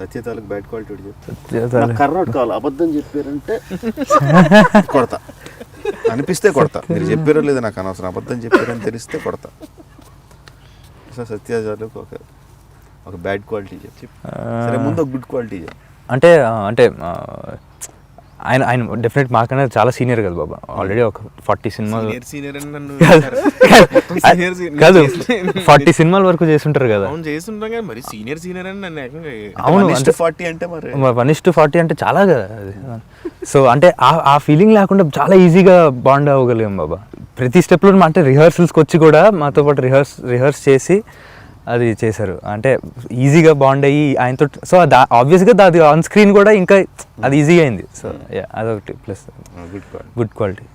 సత్య తాలూకు bad quality చెప్తా. సత్యతాలు. నాకు కర్ర ఒకటి కావాలి అబద్ధం చెప్పారంటే కొడతా. అనిపిస్తే కొడతా. మీరు చెప్పారో లేదో నాకు అనవసరం. అబద్ధం చెప్పారని తెలిస్తే కొడతా. సో సత్య తాలూకు ఒక ఒక బ్యాడ్ క్వాలిటీ చెప్పి. సరే ముందు ఒక గుడ్ క్వాలిటీ చెప్పు. అంటే అంటే ఆయన ఆయన డెఫినెట్ మాకన్నా చాలా సీనియర్ కదా బాబా. ఆల్రెడీ ఒక ఫార్టీ సినిమాలు కాదు. ఫార్టీ సినిమాల వరకు చేస్తుంటారు కదా. మరి సీనియర్ సీనియర్ అని అవును అంటే ఫార్టీ అంటే వన్ ఇస్ టు ఫార్టీ అంటే చాలా కదా సో అంటే ఆ ఆ ఫీలింగ్ లేకుండా చాలా ఈజీగా బాండ్ అవ్వగలిగాం బాబా. ప్రతి స్టెప్లో అంటే రిహర్సల్స్కి వచ్చి కూడా మాతో పాటు రిహర్స్ రిహర్స్ చేసి అది చేశారు. అంటే ఈజీగా బాండ్ అయ్యి ఆయనతో సో ఆబ్వియస్గా అది ఆన్ స్క్రీన్ కూడా ఇంకా అది ఈజీగా అయింది. సో అదొకటి plus good quality good quality